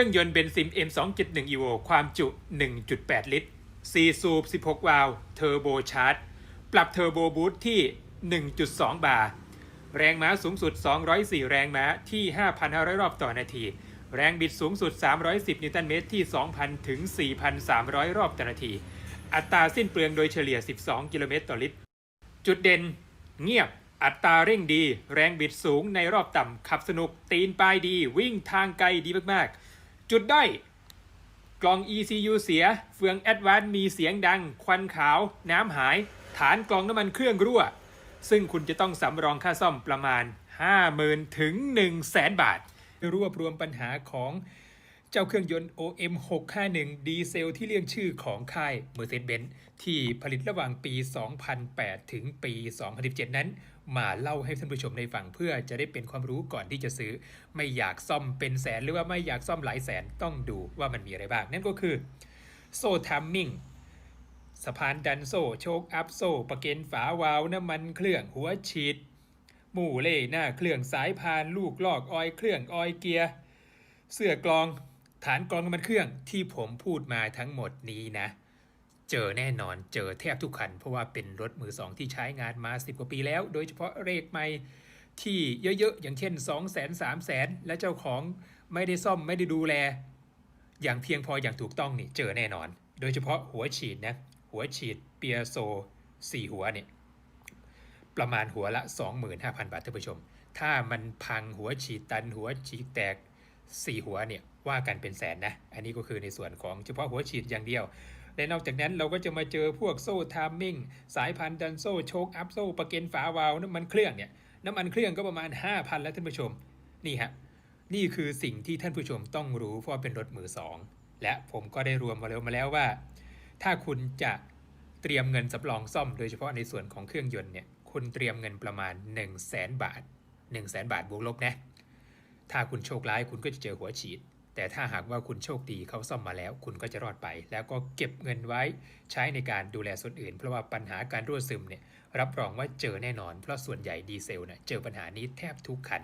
รื่องยนต์เบนซิน M2.1 Evo ความจุ 1.8 ลิตร 4 สูบ 16 วาล์วเทอร์โบชาร์จ ปรับเทอร์โบบูทที่ 1.2 บาร์แรงม้าสูงสุด 204 แรงม้าที่ 5,500 รอบต่อนาที แรงบิดสูงสุด 310 นิวตันเมตรที่ 2,000 ถึง 4,300 รอบต่อนาที อัตราสิ้นเปลืองโดยเฉลี่ย 12 กิโลเมตรต่อลิตร จุดเด่น เงียบ อัตราเร่งดี แรงบิดสูงในรอบต่ำ ขับสนุก ตีนปลายดี วิ่งทางไกลดีมากๆ จุดด้อยกล่อง ECU เสีย เฟือง a d v a n c e มีเสียงดัง ควันขาว น้ำหาย ฐานกล่องน้ำมันเครื่องรั่ว ซึ่งคุณจะต้องสำรองค่าซ่อมประมาณ 50,000 ถึง 100,000 บาท รวบรวมปัญหาของ เจ้าเครื่องยนต์ OM 651 ดีเซลที่เรียกชื่อของค่าย Mercedes-Benz ที่ผลิตระหว่างปี 2008 ถึงปี 2017 นั้น มาเล่าให้ท่านผู้ชมได้ฟังเพื่อจะได้เป็นความรู้ก่อนที่จะซื้อ ไม่อยากซ่อมเป็นแสนหรือว่าไม่อยากซ่อมหลายแสนต้องดูว่ามันมีอะไรบ้าง นั่นก็คือ โซ่ทัมมิ่งสะพานดันโซ่โชคอัพโซ่ประเก็นฝาวาล์วน้ำมันเครื่องหัวฉีดหมู่เล่หน้าเครื่องสายพานลูกลอกออยเครื่องออยเกียร์เสื้อกรอง ฐานกรองน้ำมันเครื่องที่ผมพูดมาทั้งหมดนี้นะ เจอแน่นอนเจอแทบทุกคัน เพราะว่าเป็นรถมือสองที่ใช้งานมา 10 กว่าปีแล้ว โดยเฉพาะเลขไม่ที่เยอะๆ อย่างเช่น 2 0 0 0 0 0 3 0 0 0 0 และเจ้าของไม่ได้ซ่อมไม่ได้ดูแล อย่างเพียงพออย่างถูกต้องนี่เจอแน่นอน โดยเฉพาะหัวฉีดนะ หัวฉีดเปียโซ 4 หัวเนี่ยประมาณหัวละ 25,000 บาทท่านผู้ชม ถ้ามันพังหัวฉีดตันหัวฉีดแตก 4 หัวเนี่ยว่ากันเป็นแสนนะ อันนี้ก็คือในส่วนของเฉพาะหัวฉีดอย่างเดียว และนอกจากนั้นเราก็จะมาเจอพวกโซ่ทามมิ่งสายพันธุ์ดันโซ่โชคอัพโซ่ประเก็นฝาวาล์วน้ำมันเครื่องเนี่ยน้ำมันเครื่องก็ประมาณ 5,000 แล้วท่านผู้ชม นี่ฮะนี่คือสิ่งที่ท่านผู้ชมต้องรู้เพราะว่าเป็นรถมือสองและผมก็ได้รวมมาแล้วมาแล้วว่า ถ้าคุณจะเตรียมเงินสำรองซ่อมโดยเฉพาะในส่วนของเครื่องยนต์เนี่ยคุณเตรียมเงินประมาณ 1 0 0 0 0แสนบาท 1 0 0 0 0แสนบาทบวกลบนะ ถ้าคุณโชคร้ายคุณก็จะเจอหัวฉีด แต่ถ้าหากว่าคุณโชคดีเขาซ่อมมาแล้ว คุณก็จะรอดไป แล้วก็เก็บเงินไว้ใช้ในการดูแลส่วนอื่น เพราะว่าปัญหาการรั่วซึมเนี่ยรับรองว่าเจอแน่นอน เพราะส่วนใหญ่ดีเซลเนี่ยเจอปัญหานี้แทบทุกคัน